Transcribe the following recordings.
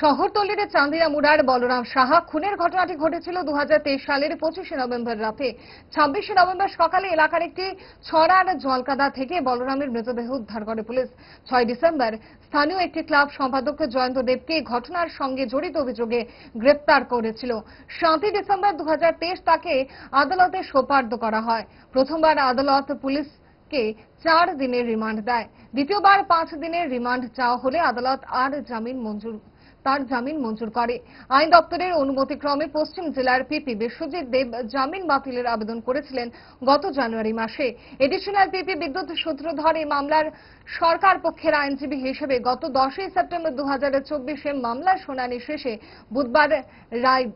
শহরতলির চান্দিনা মুড়ার বলরাম সাহা, খুনের ঘটনাটি ঘটেছিল দু হাজার তেইশ সালের পঁচিশে নভেম্বর রাতে। ছাব্বিশে নভেম্বর সকালে এলাকার একটি ছড়ার জলকাদা থেকে বলরামের মৃতদেহ উদ্ধার করে পুলিশ। ছয় ডিসেম্বর স্থানীয় একটি ক্লাব সম্পাদক জয়ন্ত দেবকে ঘটনার সঙ্গে জড়িত অভিযোগে গ্রেপ্তার করেছিল। সাতই ডিসেম্বর দু হাজার তেইশ তাকে আদালতে সোপার্দ করা হয়। প্রথমবার আদালত পুলিশ কে চার দিনের রিমান্ড দেয়। দ্বিতীয়বার পাঁচ দিনের রিমান্ড চাওয়া হলে আদালত আর জামিন মঞ্জুর তার জামিন মঞ্জুর করে। আইন দপ্তরের অনুমতিক্রমে পশ্চিম জেলার পিপি বিশ্বজিৎ দেব জামিন বাতিলের আবেদন করেছিলেন গত জানুয়ারি মাসে। এডিশনাল পিপি বিদ্যুৎ সূত্রধর এই মামলার সরকার পক্ষের আইনজীবী হিসেবে গত দশই সেপ্টেম্বর দু হাজার চব্বিশে মামলার শুনানি শেষে বুধবার রায়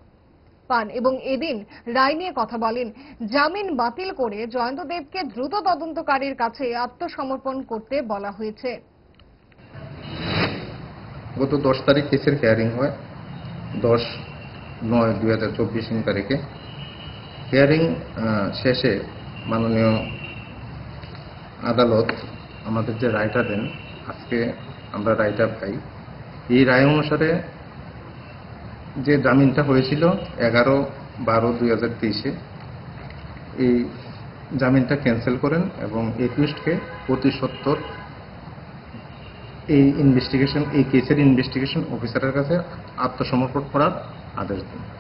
পান এবং এদিন রায় নিয়ে কথা বলেন। জামিন বাতিল করে জয়ন্ত দেবকে দ্রুত তদন্তকারীর কাছে আত্মসমর্পণ করতে বলা হয়েছে। গত দশ তারিখ কেসের হিয়ারিং হয়। দশ নয় দুই হাজার চব্বিশ তারিখে। হিয়ারিং শেষে মাননীয় আদালত আমাদের যে রায়টা দেন, আজকে আমরা রায়টা পাই। এই রায় অনুসারে যে জামিনটা হয়েছিল এগারো বারো দুই হাজার তেইশে, এই জামিনটা ক্যান্সেল করেন এবং একুশকে প্রতি সত্তর এই ইনভেস্টিগেশন এই কেসের ইনভেস্টিগেশন অফিসারের কাছে আত্মসমর্পণ করার আদেশ দেন।